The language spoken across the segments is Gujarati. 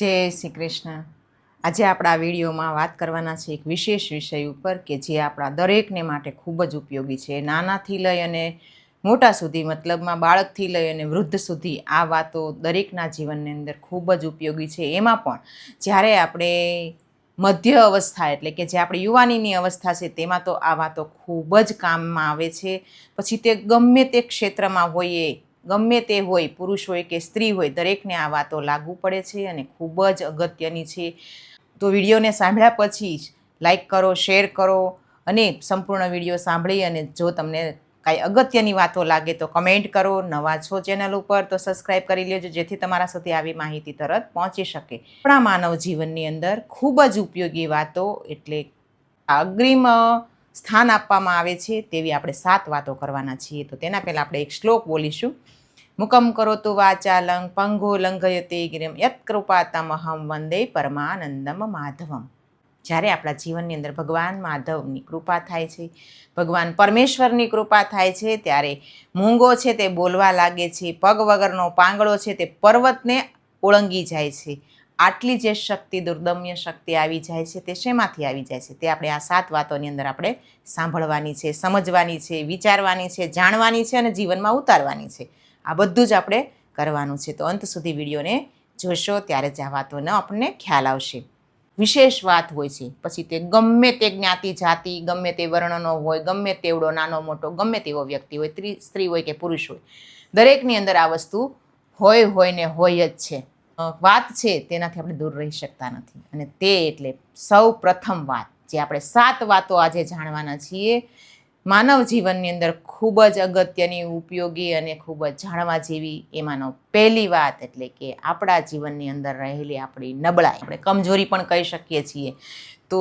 જય શ્રી કૃષ્ણ. આજે આપણા વિડીયોમાં વાત કરવાના છે એક વિશેષ વિષય ઉપર કે જે આપણા દરેકને માટે ખૂબ જ ઉપયોગી છે. નાનાથી લઈ અને મોટા સુધી, મતલબમાં બાળકથી લઈ અને વૃદ્ધ સુધી આ વાતો દરેકના જીવનની અંદર ખૂબ જ ઉપયોગી છે. એમાં પણ જ્યારે આપણે મધ્ય અવસ્થા એટલે કે જે આપણી યુવાનીની અવસ્થા છે, તેમાં તો આ વાતો ખૂબ જ કામમાં આવે છે. પછી તે ગમે તે ક્ષેત્રમાં હોઈએ ગમે તે હોય, પુરુષ હોય કે સ્ત્રી હોય, દરેકને આ વાતો લાગુ પડે છે અને ખૂબ જ અગત્યની છે. તો વિડીયોને સાંભળ્યા પછી જ લાઈક કરો, શેર કરો અને સંપૂર્ણ વીડિયો સાંભળી અને જો તમને કાંઈ અગત્યની વાતો લાગે તો કમેન્ટ કરો, નવા છો ચેનલ ઉપર તો સબસ્ક્રાઈબ કરી લેજો, જેથી તમારા સુધી આવી માહિતી તરત પહોંચી શકે. આપણા માનવ જીવનની અંદર ખૂબ જ ઉપયોગી વાતો એટલે અગ્રિમ સ્થાન આપવામાં આવે છે તેવી આપણે સાત વાતો કરવાના છીએ. તો તેના પહેલાં આપણે એક શ્લોક બોલીશું. મુકમ કરોતુ વાચાલંગ પંગો લંઘયતે ગિરિમ યત કૃપાતમહમ વંદે પરમાનંદમ માધવમ જ્યારે આપણા જીવનની અંદર ભગવાન માધવની કૃપા થાય છે, ભગવાન પરમેશ્વરની કૃપા થાય છે, ત્યારે મૂંગો છે તે બોલવા લાગે છે, પગ વગરનો પાંગળો છે તે પર્વતને ઓળંગી જાય છે. આટલી જે શક્તિ, દુર્દમ્ય શક્તિ આવી જાય છે તે શેમાંથી આવી જાય છે તે આપણે આ સાત વાતોની અંદર આપણે સાંભળવાની છે, સમજવાની છે, વિચારવાની છે, જાણવાની છે અને જીવનમાં ઉતારવાની છે. આ બધું જ આપણે કરવાનું છે. તો અંત સુધી વિડીયોને જોશો, ત્યારે જ આ વાતોનો આપણને ખ્યાલ આવશે. વિશેષ વાત હોય છે. પછી તે ગમે તે જ્ઞાતિ જાતિ, ગમે તે વર્ણનો હોય, ગમે તેવડો નાનો મોટો, ગમે તેવો વ્યક્તિ હોય સ્ત્રી હોય કે પુરુષ હોય, દરેકની અંદર આ વસ્તુ હોય હોય ને હોય જ છે. વાત છે, તેનાથી આપણે દૂર રહી શકતા નથી. અને તે એટલે સૌ પ્રથમ વાત, જે આપણે સાત વાતો આજે જાણવાના છીએ માનવ જીવનની અંદર ખૂબ જ અગત્યની ઉપયોગી અને ખૂબ જ જાણવા જેવી એમાંનો પહેલી વાત એટલે કે આપણા જીવનની અંદર રહેલી આપણી નબળાઈ, આપણે કમજોરી પણ કહી શકીએ છીએ. તો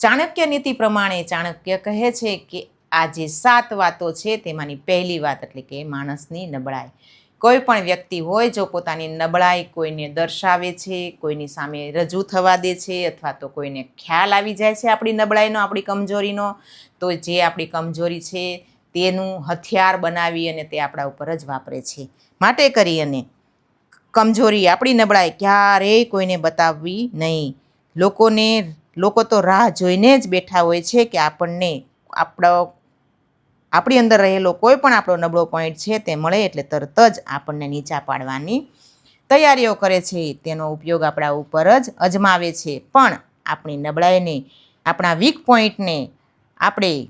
ચાણક્ય નીતિ પ્રમાણે ચાણક્ય કહે છે કે આ જે સાત વાતો છે તેમાંની પહેલી વાત એટલે કે માણસની નબળાઈ. કોઈ પણ વ્યક્તિ હોય જો પોતાની નબળાઈ કોઈને દર્શાવે છે, કોઈની સામે રજૂ થવા દે છે અથવા તો કોઈને ખ્યાલ આવી જાય છે આપણી નબળાઈનો, આપણી કમજોરીનો, તો જે આપણી કમજોરી છે તેનું હથિયાર બનાવી અને તે આપણા ઉપર જ વાપરે છે. માટે કરી અને કમજોરી, આપણી નબળાઈ ક્યારેય કોઈને બતાવવી નહીં. લોકોને, લોકો તો રાહ જોઈને જ બેઠા હોય છે કે આપણને, આપણો આપણી અંદર રહેલો કોઈ પણ આપણો નબળો પોઈન્ટ છે તે મળે એટલે તરત જ આપણને નીચા પાડવાની તૈયારીઓ કરે છે. તેનો ઉપયોગ આપણા ઉપર જ અજમાવે છે. પણ આપણી નબળાઈને, આપણા વીક પોઈન્ટને આપણે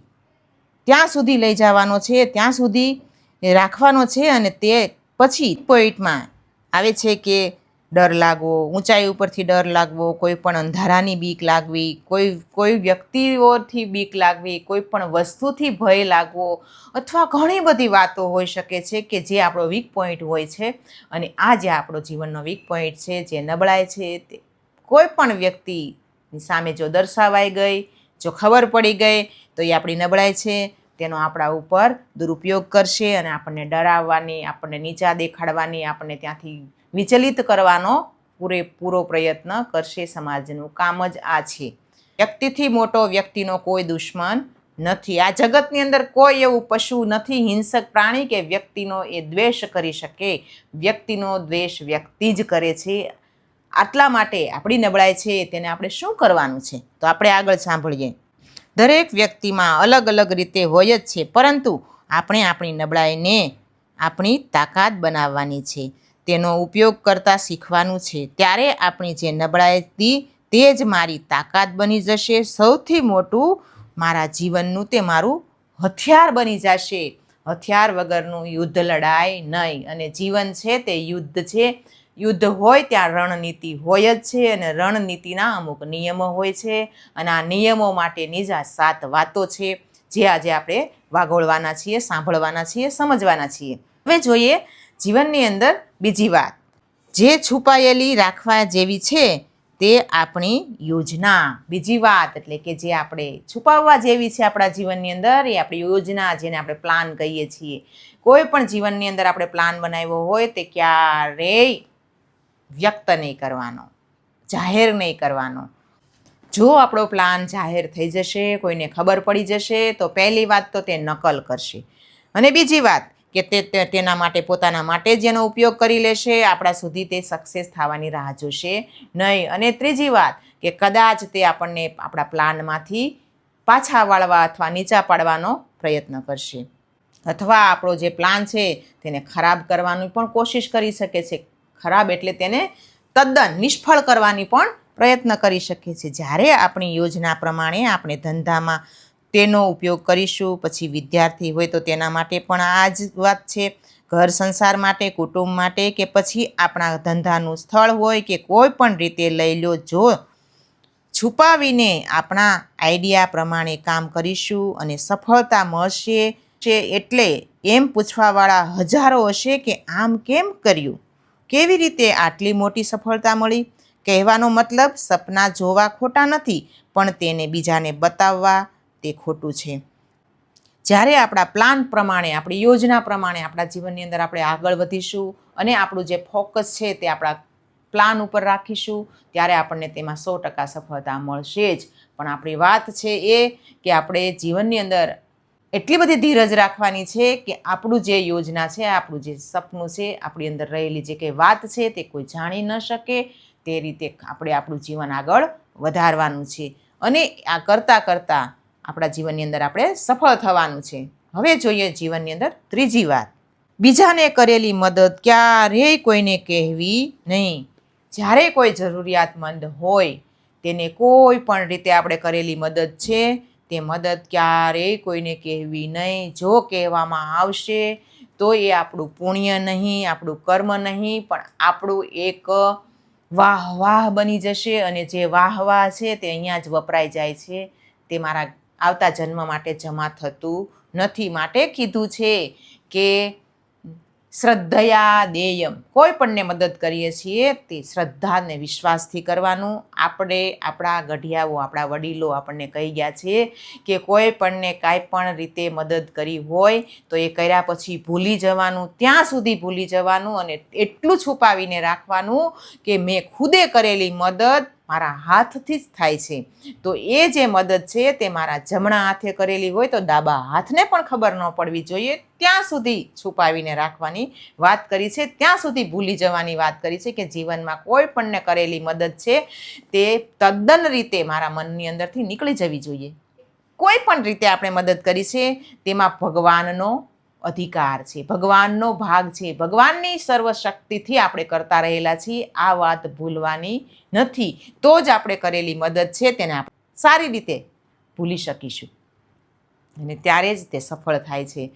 ત્યાં સુધી લઈ જવાનો છે, ત્યાં સુધી રાખવાનો છે અને તે પછી પોઈન્ટમાં આવે છે કે ડર લાગવો, ઊંચાઈ ઉપરથી ડર લાગવો, કોઈ પણ અંધારાની બીક લાગવી, કોઈ કોઈ વ્યક્તિઓથી બીક લાગવી, કોઈ પણ વસ્તુથી ભય લાગવો અથવા ઘણી બધી વાતો હોઈ શકે છે કે જે આપણો વીક પોઈન્ટ હોય છે અને આ જે આપણો જીવનનો વીક પોઈન્ટ છે, જે નબળાઈ છે તે કોઈ પણ વ્યક્તિની સામે જો દર્શાવાઈ ગઈ, જો ખબર પડી ગઈ, તો એ આપણી નબળાઈ છે, તેનો આપણા ઉપર દુરુપયોગ કરશે અને આપણને ડરાવવાની, આપણને નીચા દેખાડવાની, આપણને ત્યાંથી વિચલિત કરવાનો પૂરેપૂરો પ્રયત્ન કરશે સમાજનું. કામ જ આ છે. વ્યક્તિથી મોટો વ્યક્તિનો કોઈ દુશ્મન નથી. આ જગતની અંદર કોઈ એવું પશુ નથી, હિંસક પ્રાણી કે વ્યક્તિનો એ દ્વેષ કરી શકે. વ્યક્તિનો દ્વેષ વ્યક્તિ જ કરે છે. આટલા માટે આપણી નબળાઈ છે, તેને આપણે શું કરવાનું છે? તો આપણે આગળ સાંભળીએ. દરેક વ્યક્તિમાં અલગ અલગ રીતે હોય જ છે, પરંતુ આપણે આપણી નબળાઈને આપણી તાકાત બનાવવાની છે. તેનો ઉપયોગ કરતાં શીખવાનું છે. ત્યારે આપણી જે નબળાઈ હતી તે જ મારી તાકાત બની જશે. સૌથી મોટું મારા જીવનનું તે મારું હથિયાર બની જશે. હથિયાર વગરનું યુદ્ધ લડાય નહીં. અને જીવન છે તે યુદ્ધ છે. યુદ્ધ હોય ત્યાં રણનીતિ હોય જ છે અને રણનીતિના અમુક નિયમો હોય છે. અને આ નિયમો માટેની જ આ સાત વાતો છે જે આજે આપણે વાગોળવાના છીએ, સાંભળવાના છીએ, સમજવાના છીએ. હવે જોઈએ જીવનની અંદર બીજી વાત. જે છુપાયેલી રાખવા જેવી છે તે આપણી યોજના. બીજી વાત એટલે કે જે આપણે છુપાવવા જેવી છે આપણા જીવનની અંદર, એ આપણી યોજના જેને આપણે પ્લાન કહીએ છીએ. કોઈ પણ જીવનની અંદર આપણે પ્લાન બનાવ્યો હોય તે ક્યારેય વ્યક્ત નહીં કરવાનો, જાહેર નહીં કરવાનો. જો આપણો પ્લાન જાહેર થઈ જશે, કોઈને ખબર પડી જશે, તો પહેલી વાત તો તે નકલ કરશે. અને બીજી વાત કે તે તેના માટે પોતાના માટે જ એનો ઉપયોગ કરી લેશે, આપણા સુધી તે સક્સેસ થવાની રાહ જોશે નહીં. અને ત્રીજી વાત કે કદાચ તે આપણને આપણા પ્લાનમાંથી પાછા વાળવા અથવા નીચા પાડવાનો પ્રયત્ન કરશે. અથવા આપણો જે પ્લાન છે તેને ખરાબ કરવાની પણ કોશિશ કરી શકે છે. ખરાબ એટલે તેને તદ્દન નિષ્ફળ કરવાની પણ પ્રયત્ન કરી શકે છે. જ્યારે આપણી યોજના પ્રમાણે આપણે ધંધામાં તેનો ઉપયોગ કરીશું, પછી વિદ્યાર્થી હોય તો તેના માટે પણ આ જ વાત છે. ઘર સંસાર માટે, કુટુંબ માટે કે પછી આપણા ધંધાનું સ્થળ હોય કે કોઈ પણ રીતે લઈ લો, જો છુપાવીને આપણા આઈડિયા પ્રમાણે કામ કરીશું અને સફળતા મળશે છે એટલે એમ પૂછવાવાળા હજારો હશે કે આમ કેમ કર્યું? કેવી રીતે આટલી મોટી સફળતા મળી? કહેવાનો મતલબ સપના જોવા ખોટા નથી, પણ તેને બીજાને બતાવવા તે ખોટું છે. જ્યારે આપણા પ્લાન પ્રમાણે, આપણી યોજના પ્રમાણે આપણા જીવનની અંદર આપણે આગળ વધીશું અને આપણું જે ફોકસ છે તે આપણા પ્લાન ઉપર રાખીશું, ત્યારે આપણને તેમાં સો ટકા સફળતા મળશે જ. પણ આપણી વાત છે એ કે આપણે જીવનની અંદર એટલી બધી ધીરજ રાખવાની છે કે આપણું જે યોજના છે, આપણું જે સપનું છે, આપણી અંદર રહેલી જે કંઈ વાત છે તે કોઈ જાણી ન શકે, તે રીતે આપણે આપણું જીવન આગળ વધારવાનું છે. અને આ કરતાં કરતાં આપણા જીવનની અંદર આપણે સફળ થવાનું છે. હવે જોઈએ જીવનની અંદર ત્રીજી વાત. બીજાને કરેલી મદદ ક્યારેય કોઈને કહેવી નહીં. જ્યારે કોઈ જરૂરિયાતમંદ હોય, તેને કોઈ પણ રીતે આપણે કરેલી મદદ છે, તે મદદ ક્યારેય કોઈને કહેવી નહીં. જો કહેવામાં આવશે, તો એ આપણું પુણ્ય નહીં, આપણું કર્મ નહીં, પણ આપણું એક વાહ વાહ બની જશે અને જે વાહ વાહ છે તે અહીંયા જ વપરાઈ જાય છે. તે મારા આવતા જન્મ માટે જમા થતું નથી. માટે કીધું છે કે શ્રદ્ધયા દેયમ. કોઈ પણને મદદ કરીએ છીએ તે શ્રદ્ધાને વિશ્વાસથી કરવાનું. આપણે આપણા ગઢિયાઓ, આપણા વડીલો આપણને કહી ગયા છે કે કોઈ પણને કાંઈ પણ રીતે મદદ કરી હોય તો એ કર્યા પછી ભૂલી જવાનું, ત્યાં સુધી ભૂલી જવાનું અને એટલું છુપાવીને રાખવાનું કે મેં ખુદે કરેલી મદદ મારા હાથથી જ થાય છે. તો એ જે મદદ છે તે મારા જમણા હાથે કરેલી હોય તો ડાબા હાથને પણ ખબર ન પડવી જોઈએ. ત્યાં સુધી છુપાવીને રાખવાની વાત કરી છે. ત્યાં સુધી ભૂલી જવાની વાત કરી છે કે જીવનમાં કોઈ પણને કરેલી મદદ છે તે તદ્દન રીતે મારા મનની અંદરથી નીકળી જવી જોઈએ. કોઈ પણ રીતે આપણે મદદ કરી છે તેમાં ભગવાનનો અધિકાર છે, ભગવાનનો ભાગ છે. ભગવાનની સર્વશક્તિથી આપણે કરતા રહેલા છીએ, આ વાત ભૂલવાની નથી. તો જ આપણે કરેલી મદદ છે, તેને આપણે સારી રીતે ભૂલી શકીશું. અને ત્યારે જ તે સફળ થાય છે.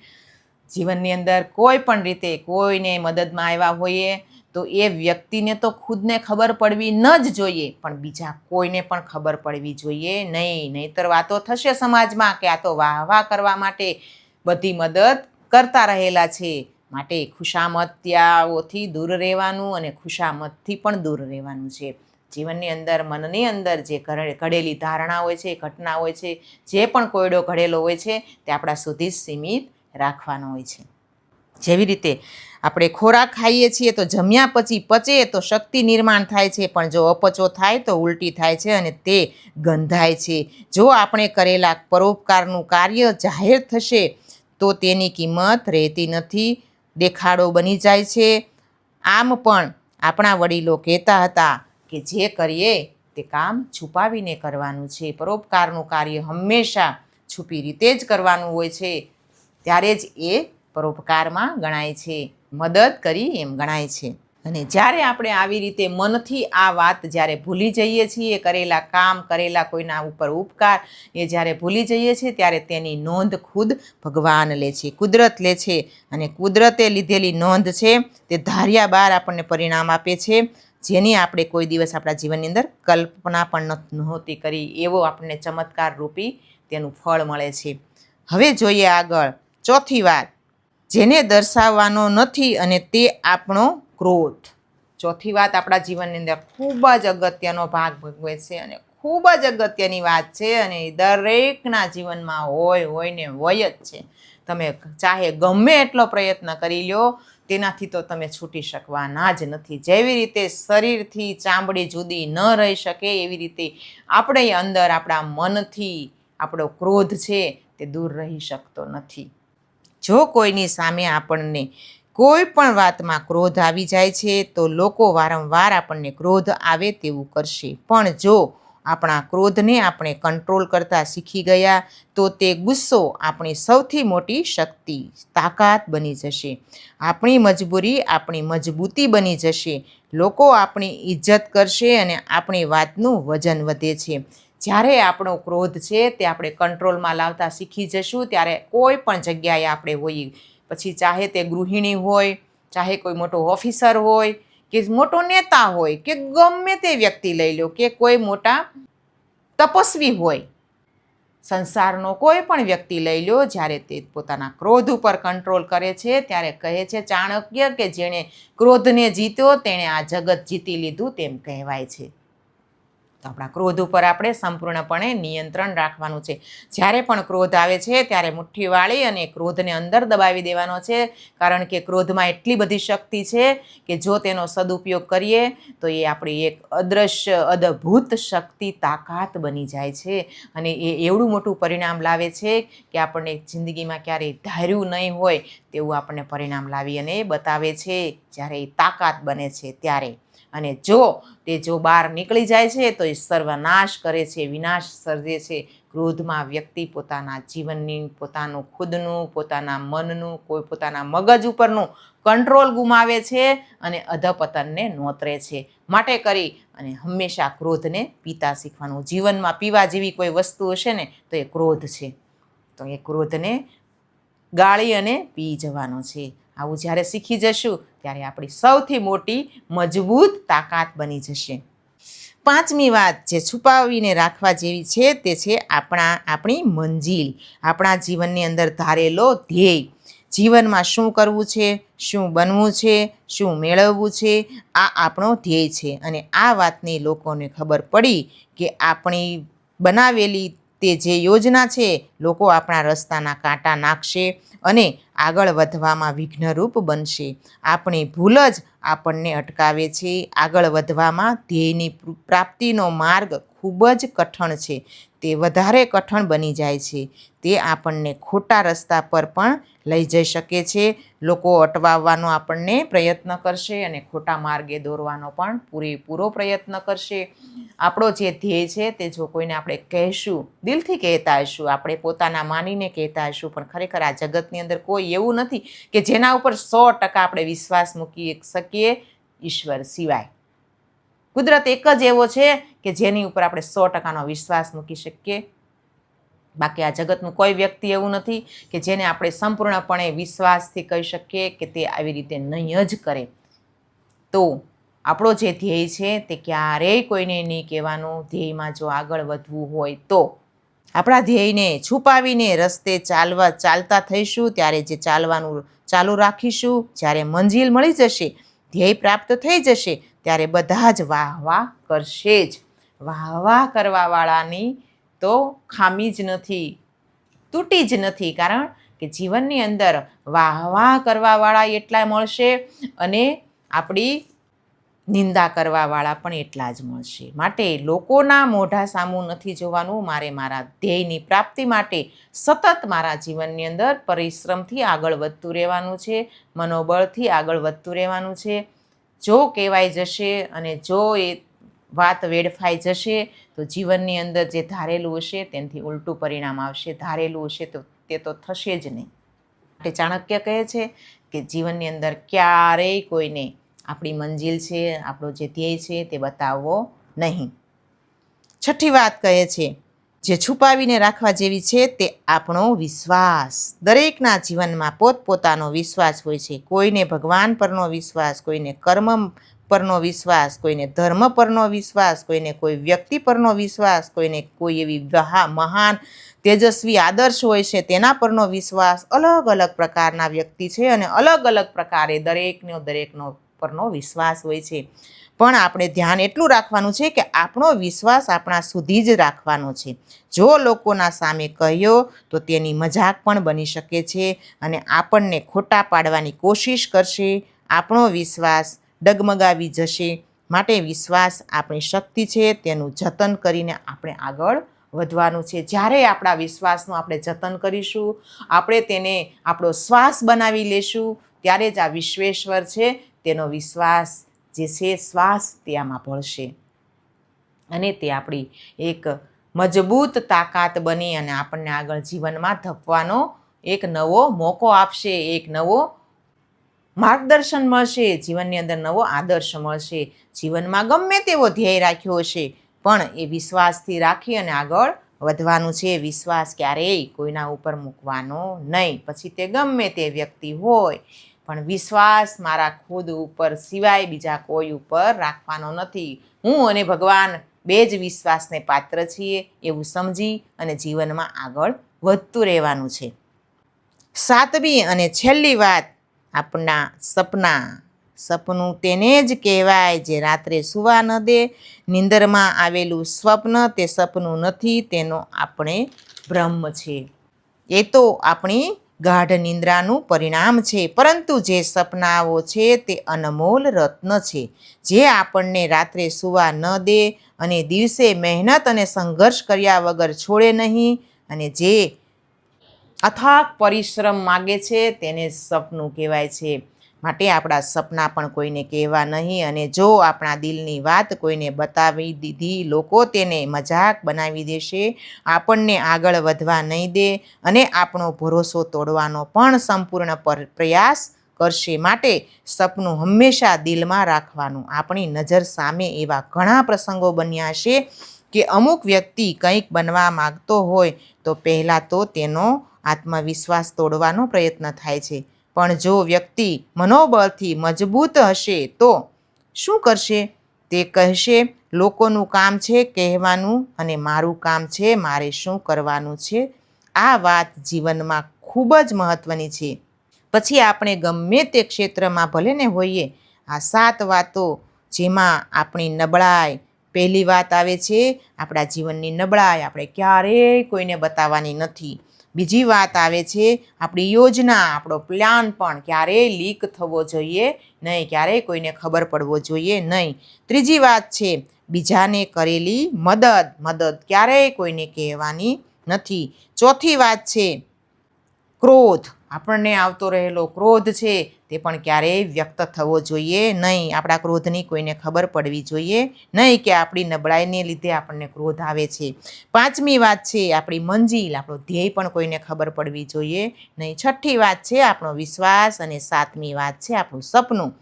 જીવનની અંદર કોઈ પણ રીતે કોઈને મદદમાં આવ્યા હોઈએ, તો એ વ્યક્તિને તો ખુદને ખબર પડવી ન જ જોઈએ, પણ બીજા કોઈને પણ ખબર પડવી જોઈએ નહીં. નહીતર વાતો થશે સમાજમાં કે આ તો વાહ વાહ કરવા માટે બધી મદદ કરતા રહેલા છે. માટે ખુશામત્યાઓથી દૂર રહેવાનું અને ખુશામતથી પણ દૂર રહેવાનું છે. જીવનની અંદર, મનની અંદર જે ઘડે- ઘડેલી ધારણા હોય છે, ઘટના હોય છે, જે પણ કોયડો ઘડેલો હોય છે, તે આપણા સુધી સીમિત રાખવાનો હોય છે. જેવી રીતે આપણે ખોરાક ખાઈએ છીએ તો જમ્યા પછી પચે તો શક્તિ નિર્માણ થાય છે, પણ જો અપચો થાય તો ઉલટી થાય છે અને તે ગંધાય છે. જો આપણે કરેલા પરોપકારનું કાર્ય જાહેર થશે તો તેની કિંમત રહેતી નથી. દેખાડો બની જાય છે. આમ પણ આપણા વડીલો કહેતા હતા કે જે કરીએ તે કામ છુપાવીને કરવાનું છે. પરોપકારનું કાર્ય હંમેશા છુપી રીતે જ કરવાનું હોય છે. ત્યારે જ એ પરોપકારમાં ગણાય છે. મદદ કરી એમ ગણાય છે. અને જ્યારે આપણે આવી રીતે મનથી આ વાત જ્યારે ભૂલી જઈએ છીએ, કરેલા કામ, કરેલા કોઈના ઉપર ઉપકાર, એ જ્યારે ભૂલી જઈએ છીએ, ત્યારે તેની નોંધ ખુદ ભગવાન લે છે, કુદરત લે છે અને કુદરતે લીધેલી નોંધ છે, તે ધાર્યા બાર આપણને પરિણામ આપે છે, જેની આપણે કોઈ દિવસ આપણા જીવનની અંદર કલ્પના પણ નહોતી કરી, એવો આપણને ચમત્કાર રૂપી તેનું ફળ મળે છે. હવે જોઈએ આગળ, ચોથી વાત, જેને દર્શાવવાનો નથી અને તે આપણો ક્રોધ ચોથી વાત આપણા જીવનની અંદર ખૂબ જ અગત્યનો ભાગ ભજવે છે અને ખૂબ જ અગત્યની વાત છે અને દરેકના જીવનમાં હોય હોય ને હોય જ છે. તમે ચાહે ગમે એટલો પ્રયત્ન કરી લ્યો તેનાથી તો તમે છૂટી શકવાના જ નથી. જેવી રીતે શરીરથી ચામડી જુદી ન રહી શકે, એવી રીતે આપણે અંદર આપણા મનથી આપણો ક્રોધ છે તે દૂર રહી શકતો નથી. જો કોઈની સામે આપણને કોઈ પણ વાતમાં ક્રોધ આવી જાય છે તો લોકો વારંવાર આપણને ક્રોધ આવે તેવું કરશે. પણ જો આપણા ક્રોધને આપણે કંટ્રોલ કરતા શીખી ગયા, તો તે ગુસ્સો આપણી સૌથી મોટી શક્તિ, તાકાત બની જશે. આપણી મજબૂરી આપણી મજબૂતી બની જશે. લોકો આપણી ઇજ્જત કરશે અને આપણી વાતનું વજન વધે છે. જ્યારે આપણો ક્રોધ છે તે આપણે કંટ્રોલમાં લાવતા શીખી જશું, ત્યારે કોઈ પણ જગ્યાએ આપણે હોઈએ પછી ચાહે તે ગૃહિણી હોય, ચાહે કોઈ મોટો ઓફિસર હોય, કે મોટો નેતા હોય, કે ગમે તે વ્યક્તિ લઈ લો, કે કોઈ મોટા તપસ્વી હોય, સંસારનો કોઈ પણ વ્યક્તિ લઈ લો, જ્યારે તે પોતાના ક્રોધ ઉપર કંટ્રોલ કરે છે, ત્યારે કહે છે ચાણક્ય કે જેણે ક્રોધને જીત્યો, તેણે આ જગત જીતી લીધું, તેમ કહેવાય છે. તો આપણા ક્રોધ ઉપર આપણે સંપૂર્ણપણે નિયંત્રણ રાખવાનું છે. જ્યારે પણ ક્રોધ આવે છે, ત્યારે મુઠ્ઠી વાળી અને ક્રોધને અંદર દબાવી દેવાનો છે. કારણ કે ક્રોધમાં એટલી બધી શક્તિ છે કે જો તેનો સદુપયોગ કરીએ, તો એ આપણી એક અદ્રશ્ય, અદભૂત શક્તિ તાકાત બની જાય છે. અને એ એવડું મોટું પરિણામ લાવે છે કે આપણને જિંદગીમાં ક્યારેય ધાર્યું નહીં હોય તેવું આપણને પરિણામ લાવી અને બતાવે છે. જ્યારે એ તાકાત બને છે, ત્યારે. અને જો તે જો બહાર નીકળી જાય છે, તો એ સર્વનાશ કરે છે, વિનાશ સર્જે છે. ક્રોધમાં વ્યક્તિ પોતાના જીવનની, પોતાનું ખુદનું, પોતાના મનનું, કોઈ પોતાના મગજ ઉપરનું કંટ્રોલ ગુમાવે છે અને અધપતનને નોતરે છે. માટે કરી અને હંમેશા ક્રોધને પીતા શીખવાનું. જીવનમાં પીવા જેવી કોઈ વસ્તુ હશે ને, તો એ ક્રોધ છે. તો એ ક્રોધને ગાળી અને પી જવાનો છે. આવું જ્યારે શીખી જશું, ત્યારે આપણી સૌથી મોટી મજબૂત તાકાત બની જશે. પાંચમી વાત જે છુપાવીને રાખવા જેવી છે તે છે આપણા, આપણી મંજિલ, આપણા જીવનની અંદર ધારેલો ધ્યેય. જીવનમાં શું કરવું છે, શું બનવું છે, શું મેળવવું છે, આ આપણો ધ્યેય છે. અને આ વાતની લોકોને ખબર પડી કે આપણી બનાવેલી તે જે યોજના છે, લોકો આપણા રસ્તાના કાંટા નાખશે અને આગળ વધવામાં વિઘ્નરૂપ બનશે. આપણી ભૂલ જ આપણને અટકાવે છે. આગળ વધવામાં ધ્યેયની પ્રાપ્તિનો માર્ગ ખૂબ જ કઠણ છે. તે વધારે કઠણ બની જાય છે. તે આપણને ખોટા રસ્તા પર પણ લઈ જઈ શકે છે. લોકો અટવાવવાનો આપણને પ્રયત્ન કરશે અને ખોટા માર્ગે દોરવાનો પણ પૂરેપૂરો પ્રયત્ન કરશે. આપણો જે ધ્યેય છે તે જો કોઈને આપણે કહેશું, દિલથી કહેતા હશું, આપણે પોતાના માનીને કહેતા હશું, પણ ખરેખર આ જગતની અંદર કોઈ એવું નથી કે જેના ઉપર સો ટકા આપણે વિશ્વાસ મૂકી શકીએ ઈશ્વર સિવાય. કુદરત એક જ એવો છે કે જેની ઉપર આપણે સો ટકાનો વિશ્વાસ મૂકી શકીએ. બાકી આ જગતનું કોઈ વ્યક્તિ એવું નથી કે જેને આપણે સંપૂર્ણપણે વિશ્વાસથી કહી શકીએ કે તે આવી રીતે નહીં જ કરે. તો આપણો જે ધ્યેય છે તે ક્યારેય કોઈને નહીં કહેવાનું. ધ્યેયમાં જો આગળ વધવું હોય તો આપણા ધ્યેયને છુપાવીને રસ્તે ચાલવા ચાલતા થઈશું. ત્યારે જે ચાલવાનું ચાલુ રાખીશું, જ્યારે મંજિલ મળી જશે, ધ્યેય પ્રાપ્ત થઈ જશે ત્યારે બધા જ વાહ વાહ કરશે જ. વાહ વાહ કરવાવાળાની તો ખામી જ નથી, તૂટી જ નથી. કારણ કે જીવનની અંદર વાહ વાહ કરવાવાળા એટલા મળશે અને આપણી નિંદા કરવાવાળા પણ એટલા જ મળશે. માટે લોકોના મોઢા સામું નથી જોવાનું. મારે મારા ધ્યેયની પ્રાપ્તિ માટે સતત મારા જીવનની અંદર પરિશ્રમથી આગળ વધતું રહેવાનું છે, મનોબળથી આગળ વધતું રહેવાનું છે. જો કહેવાય જશે અને જો એ વાત વેડફાઈ જશે, તો જીવનની અંદર જે ધારેલું હશે તેનાથી ઉલટું પરિણામ આવશે. ધારેલું હશે તો તે તો થશે જ નહીં. માટે ચાણક્ય કહે છે કે જીવનની અંદર ક્યારેય કોઈને આપણી મંજિલ છે, આપણો જે ધ્યેય છે તે બતાવવો નહીં. છઠ્ઠી વાત કહે છે જે છુપાવીને રાખવા જેવી છે તે આપણો વિશ્વાસ. દરેકના જીવનમાં પોતપોતાનો વિશ્વાસ હોય છે. કોઈને ભગવાન પરનો વિશ્વાસ, કોઈને કર્મ પરનો વિશ્વાસ, કોઈને ધર્મ પરનો વિશ્વાસ, કોઈને કોઈ વ્યક્તિ પરનો વિશ્વાસ, કોઈને કોઈ એવી મહાન, તેજસ્વી, આદર્શ હોય છે તેના પરનો વિશ્વાસ અલગ અલગ પ્રકારના વ્યક્તિ છે અને અલગ અલગ પ્રકારે દરેકનો દરેકનો પરનો વિશ્વાસ હોય છે. પણ આપણે ધ્યાન એટલું રાખવાનું છે કે આપણો વિશ્વાસ આપણા સુધી જ રાખવાનો છે. જો લોકોના સામે કહ્યો, તો તેની મજાક પણ બની શકે છે અને આપણને ખોટા પાડવાની કોશિશ કરશે. આપણો વિશ્વાસ ડગમગાવી જશે. માટે વિશ્વાસ આપણી શક્તિ છે, તેનું જતન કરીને આપણે આગળ વધવાનું છે. જ્યારે આપણા વિશ્વાસનું આપણે જતન કરીશું, આપણે તેને આપણો શ્વાસ બનાવી લેશું, ત્યારે જ આ વિશ્વેશ્વર છે, તેનો વિશ્વાસ જે છે, શ્વાસ તે ભળશે. અને તે આપણી એક મજબૂત તાકાત બની અને આપણને આગળ જીવનમાં ધપવાનો એક નવો મોકો આપશે, એક નવો માર્ગદર્શન મળશે, જીવનની અંદર નવો આદર્શ મળશે. જીવનમાં ગમે તેવો ધ્યેય રાખ્યો હશે, પણ એ વિશ્વાસથી રાખી અને આગળ વધવાનું છે. વિશ્વાસ ક્યારેય કોઈના ઉપર મૂકવાનો નહીં. પછી તે ગમે તે વ્યક્તિ હોય પણ વિશ્વાસ મારા ખુદ ઉપર સિવાય બીજા કોઈ ઉપર રાખવાનો નથી. હું અને ભગવાન બે જ વિશ્વાસને પાત્ર છીએ એવું સમજી અને જીવનમાં આગળ વધતું રહેવાનું છે. સાતમી અને છેલ્લી વાત આપણા સપના. સપનું તેને જ કહેવાય જે રાત્રે સુવા ન દે, નિંદરમાં આવેલું સ્વપ્ન તે સપનું નથી, તેનો આપણે બ્રહ્મ છે એ તો આપણી ગાઢ નિંદ્રાનું પરિણામ છે. પરંતુ જે સપનાઓ છે તે અનમોલ રત્ન છે. જે આપણને રાત્રે સૂવા ન દે અને દિવસે મહેનત અને સંઘર્ષ કર્યા વગર છોડે નહીં અને જે અથાક પરિશ્રમ માગે છે તેને સપનું કહેવાય છે. માટે આપણા સપના પણ કોઈને કહેવા નહીં અને જો આપણા દિલની વાત કોઈને બતાવી દીધી, લોકો તેને મજાક બનાવી દેશે, આપણને આગળ વધવા નહીં દે અને આપણો ભરોસો તોડવાનો પણ સંપૂર્ણ પર- પ્રયાસ કરશે માટે સપનું હંમેશા દિલમાં રાખવાનું. આપણી નજર સામે એવા ઘણા પ્રસંગો બન્યા છે કે અમુક વ્યક્તિ કંઈક બનવા માગતો હોય તો પહેલાં તો તેનો આત્મવિશ્વાસ તોડવાનો પ્રયત્ન થાય છે. પણ જો વ્યક્તિ મનોબળથી મજબૂત હશે તો શું કરશે? તે કહેશે, લોકોનું કામ છે કહેવાનું અને મારું કામ છે, મારે શું કરવાનું છે? આ વાત જીવનમાં ખૂબ જ મહત્ત્વની છે. પછી આપણે ગમે તે ક્ષેત્રમાં ભલે ને હોઈએ, આ સાત વાતો જેમાં આપણી નબળાઈ પહેલી વાત આવે છે, આપણા જીવનની નબળાઈ આપણે ક્યારેય કોઈને બતાવવાની નથી. બીજી વાત આવે છે, આપણી યોજના, આપણો પ્લાન પણ ક્યારેય લીક થવો જોઈએ નહીં, ક્યારેય કોઈને ખબર પડવો જોઈએ નહીં. ત્રીજી વાત છે, બીજાને કરેલી મદદ મદદ ક્યારેય કોઈને કહેવાની નથી. ચોથી વાત છે, ક્રોધ. આપણને આવતો રહેલો ક્રોધ છે તે પણ ક્યારેય વ્યક્ત થવો જોઈએ નહીં. આપણા ક્રોધની કોઈને ખબર પડવી જોઈએ નહીં કે આપણી નબળાઈને લીધે આપણને ક્રોધ આવે છે. પાંચમી વાત છે આપણી મંજિલ. આપણો ધ્યેય પણ કોઈને ખબર પડવી જોઈએ નહીં. છઠ્ઠી વાત છે આપણો વિશ્વાસ અને સાતમી વાત છે આપણું સપનું.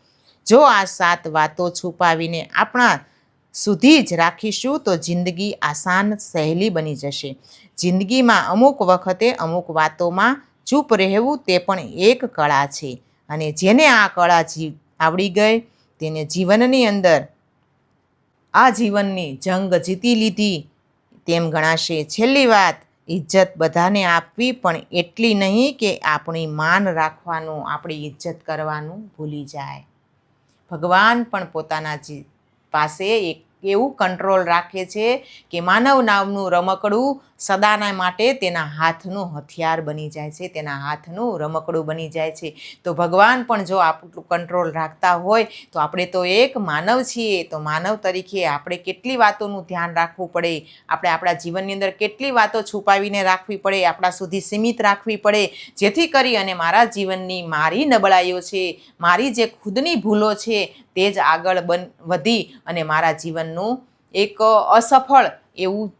જો આ સાત વાતો છુપાવીને આપણા સુધી જ રાખીશું તો જિંદગી આસાન સહેલી બની જશે. જિંદગીમાં અમુક વખતે અમુક વાતોમાં ચૂપ રહેવું તે પણ એક કળા છે. અને જેને આ કળા જી આવડી ગઈ તેને જીવનની અંદર આ જીવનની જંગ જીતી લીધી. તેમ ગણાશે છેલ્લી વાત ઇજ્જત બધાને આપવી, પણ એટલી નહીં કે આપણી માન રાખવાનું, આપણી ઇજ્જત કરવાનું ભૂલી જાય. ભગવાન પણ પોતાના પાસે એક એવું કંટ્રોલ રાખે છે કે માનવ નામનું રમકડું સદાના માટે તેના હાથનું હથિયાર બની જાય છે, તેના હાથનું રમકડું બની જાય છે. તો ભગવાન પણ જો આપણું કંટ્રોલ રાખતા હોય, તો આપણે તો એક માનવ છીએ. તો માનવ તરીકે આપણે કેટલી વાતોનું ધ્યાન રાખવું પડે? આપણે આપણા જીવનની અંદર કેટલી વાતો છુપાવીને રાખવી પડે? આપણા સુધી સીમિત રાખવી પડે? જેથી કરી અને મારા જીવનની મારી નબળાઈઓ છે, મારી જે ખુદની ભૂલો છે, તે જ આગળ બન, વધી અને મારા જીવનનું એક અસફળ એવું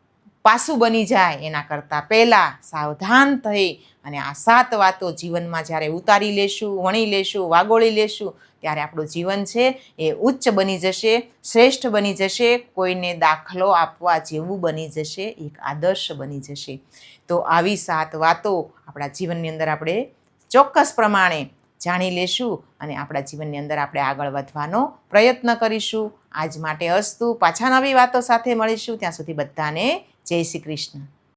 પાસું બની જાય એના કરતાં પહેલાં સાવધાન થઈ અને આ સાત વાતો જીવનમાં જ્યારે ઉતારી લેશું, વણી લેશું, વાગોળી લેશું, ત્યારે આપણું જીવન છે એ ઉચ્ચ બની જશે, શ્રેષ્ઠ બની જશે, કોઈને દાખલો આપવા જેવું બની જશે, એક આદર્શ બની જશે. તો આવી સાત વાતો આપણા જીવનની અંદર આપણે ચોક્કસ પ્રમાણે જાણી લેશું અને આપણા જીવનની અંદર આપણે આગળ વધવાનો પ્રયત્ન કરીશું. આજ માટે અસ્તુ. પાછા નવી વાતો સાથે મળીશું. ત્યાં સુધી બધાને જય શ્રી કૃષ્ણ.